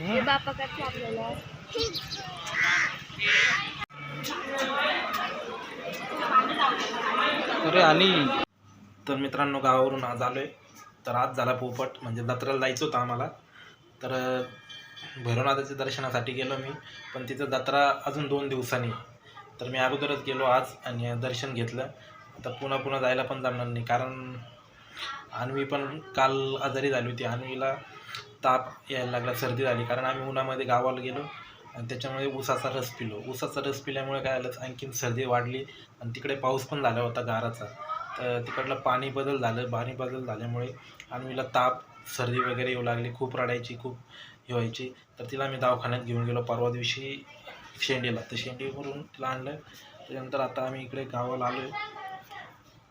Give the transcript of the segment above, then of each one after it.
बापा करते आपल्याला अरे आणि? तर मित्रांनो गावावरून आज आलो आहे तर आज झाला पोपट म्हणजे जत्रेला जायचं होतं आम्हाला. तर भैरवनाथाच्या दर्शनासाठी गेलो मी. पण तिथं जत्रा अजून दोन दिवसांनी. तर मी अगोदरच गेलो आज आणि दर्शन घेतलं. आता पुन्हा पुन्हा जायला पण जमणार नाही. कारण अन्वी पण काल आजारी झाली होती. अन्वीला ताप यायला लागला सर्दी झाली. कारण आम्ही उन्हामध्ये गावाला गेलो आणि त्याच्यामुळे ऊसाचा रस पिलो. ऊसाचा रस पिल्यामुळे काय झालं आणखीन सर्दी वाढली आणि तिकडे पाऊस पण झाला होता गाराचा. तर तिकडलं पाणी बदल झालं पाणी बदल झाल्यामुळे आम्हीला ताप सर्दी वगैरे येऊ लागली खूप रडायची खूप हे व्हायची. तर तिला मी दवाखान्यात घेऊन गेलो परवा दिवशी शेंडीला. तर शेंडीवरून तिला आणलं. त्याच्यानंतर आता आम्ही इकडे गावाला आलो आहे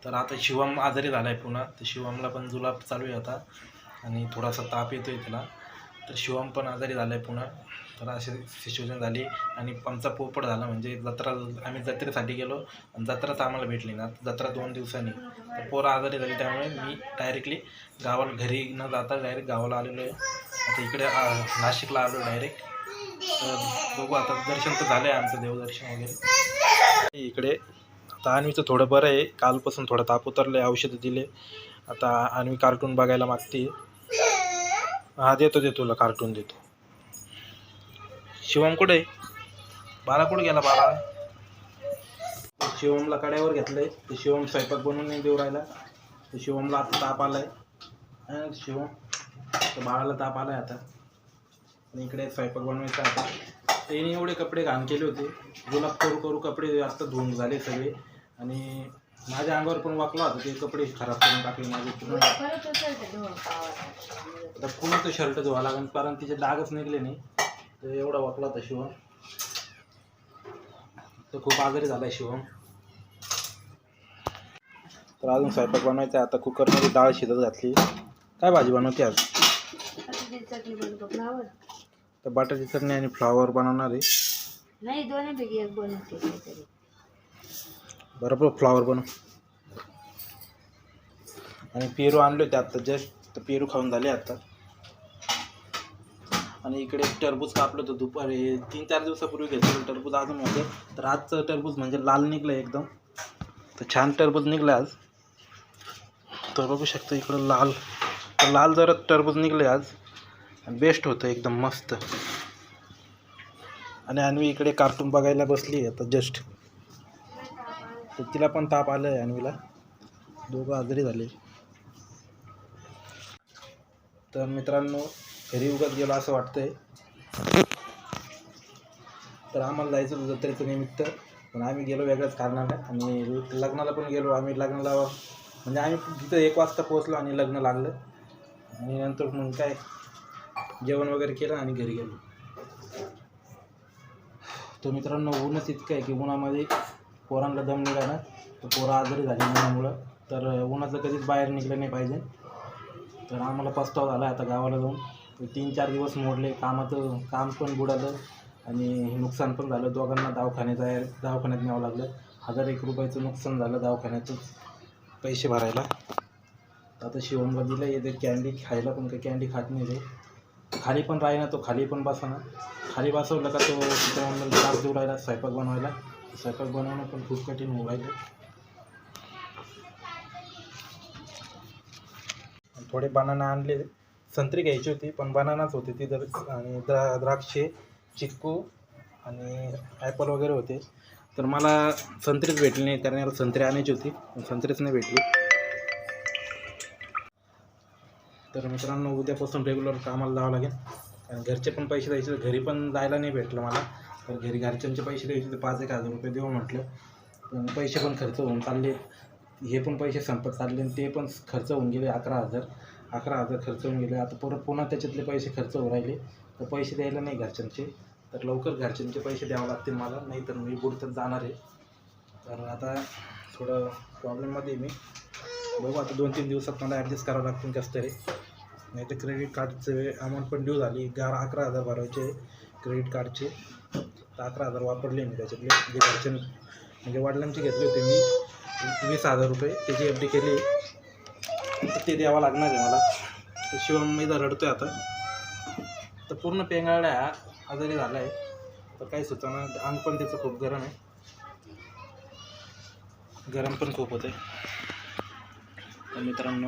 तर आता शिवम आजारी झाला आहे पुन्हा. तर शिवमला पण जुलाब चालू आहे आता. आणि थोडासा ताप येतो आहे तिला तर शिवम पण आजारी झाला आहे पुन्हा. तर अशी सिच्युएशन झाली. आणि आमचा पोपट झाला म्हणजे जत्रा आम्ही जत्रेसाठी गेलो. आणि जत्राच आम्हाला भेटली ना. जत्रा दोन दिवसांनी. तर पोरं आजारी झाली त्यामुळे मी डायरेक्टली गावाला घरी न जाता डायरेक्ट गावाला आलेलो आहे. आता इकडे नाशिकला आलो डायरेक्ट तर बघू आता दर्शन तर झालं आहे आमचं देवदर्शन वगैरे. इकडे आता अन्वीचं थोडं बरं आहे. कालपासून थोडं ताप उतरलं आहे औषधं दिले. आता अन्वी कार्टून बघायला मागते हा देतो देतो तुला कार्टून देतो. शिवम कुठे आहे? बाला कुठे गेला बाला? शिवमला कड्यावर घेतलंय. ते शिवम स्वयंपाक बनवून नाही देऊ राहिला. ते शिवमला आता ताप आलाय. शिवम. तर बाळाला ताप आलाय आता. आणि इकडे स्वयंपाक बनवायचा आता. त्याने एवढे कपडे घाण केले होते. गुलाब करू करू कपडे आता धुवून झाले सगळे. आणि माझ्या अंगावर पण वाकला होता ते कपडे खराब करून टाकले माझे पूर्ण. परत उचलते धुवून पावाला. आता शर्ट धुवा लागेल कारण तिचे डागच निघले नाही. तर एवढा वाकला होता शिवम. तर खूप आजारी झाला शिवम. तर अजून स्वयंपाक बनवायचा आहे आता कुकरमध्ये डाळ शिजत घातली. काय भाजी बनवते आज? ती चटणी बनवतो फ्लावर. तर बटाटी चटणी आणि फ्लावर बनवणार आहे. नाही दोन्ही पैकी एक बनवते काहीतरी. बरोबर फ्लावर बनव. आणि पेरू आणले होते आत्ता जस्ट तर पेरू खाऊन झाले आत्ता आणि इकडे टरबूज कापलं होतं दुपारी तीन चार दिवसापूर्वी घेतलं टरबूज अजून होते. तर आजचं टरबूज म्हणजे लाल निघलं एकदम. तर छान टरबूज निघलं आज. तर बघू शकतो इकडं लाल. तर लाल जरा टरबूज निघले आज. बेस्ट होतं एकदम मस्त. आणि आणवी इकडे कार्टून बघायला बसली आता जस्ट तर तिला पण ताप आलं आहे अन्वीला दोघं आजारी झाले. तर मित्रांनो घरी उगत गेलो असं वाटतंय. तर आम्हाला जायचं होतं जत्रेचं निमित्त. पण आम्ही गेलो वेगळ्याच कारणाने. आणि लग्नाला पण गेलो. आम्ही लग्नाला म्हणजे आम्ही तिथं एक वाजता पोहोचलो आणि लग्न लागलं. आणि नंतर मग काय जेवण वगैरे केलं आणि घरी गेलो. तर मित्रांनो ऊनच इतकं आहे की उन्हामध्ये पोरांना दम निघाला तर पोरं आजारी झाली उन्हामुळं तर उन्हाचं कधीच बाहेर निघलं नाही पाहिजे. तर आम्हाला पस्ताव झाला आता गावाला जाऊन. तीन चार दिवस मोडले. कामाचं काम पण बुडालं. आणि नुकसान पण झालं. दोघांना दवाखान्यात जाय दवाखान्यात न्यावं लागलं. हजार एक रुपयाचं नुकसान झालं दवाखान्यातच पैसे भरायला. आता शिवमला दिलं येते कॅन्डी खायला पण काही कॅन्डी खात नाही ते. खाली पण राही ना तो. खाली पण बसा खाली बसवलं का तो? त्रास देऊ राहिला. स्वयंपाक बनवायला. स्वयंपाक बनवणं पण खूप कठीण मोबाईल थोडे बनाना आणले संत्री घ्यायची होती पण बनानाच होते ती दर आणि द्रा द्राक्षे चिक्कू आणि ॲपल वगैरे होते. तर मला संत्रीच भेटली नाही कारण याला संत्री आणायची होती पण संत्रीच नाही भेटली. तर मित्रांनो उद्यापासून रेग्युलर कामाला जावं लागेल. कारण घरचे पण पैसे द्यायचे घरी पण जायला नाही भेटलं मला. तर घरी घरच्यांचे पैसे द्यायचे तर पाच एक हजार रुपये देऊ म्हटलं. पण पैसे पण खर्च होऊन चालले. हे पण पैसे संपत चालले आणि ते पण खर्च होऊन गेले अकरा हजार. अकरा हजार खर्च होऊन गेले. आता परत पुन्हा त्याच्यातले पैसे खर्च होऊ राहिले. तर पैसे द्यायला नाही घरच्यांचे. तर लवकर घरच्यांचे पैसे द्यावे लागतील मला. नाही तर मी बुडतच जाणार आहे. तर आता थोडं प्रॉब्लेममध्ये मी. बघू आता दोन तीन दिवसात मला ॲडजस्ट करावं लागतील कसं तरी. नाही तर क्रेडिट कार्डचे अमाऊंट पण ड्यू झाली. गारा अकरा हजार भरायचे क्रेडिट कार्डचे तर अकरा हजार वापरले मी त्याच्यातले. जे घरचे म्हणजे वडिलांचे घेतले होते मी. वीस हजार रुपये. त्याची एफ डी केली. तर ते द्यावं लागणार आहे मला. तर शिवम मी जर रडतो आहे आता. तर पूर्ण पेंगाळ्या आजारी झाला आहे तर काही सुचना अंग पण त्याचं खूप गरम आहे. गरम पण खूप होते तर मित्रांनो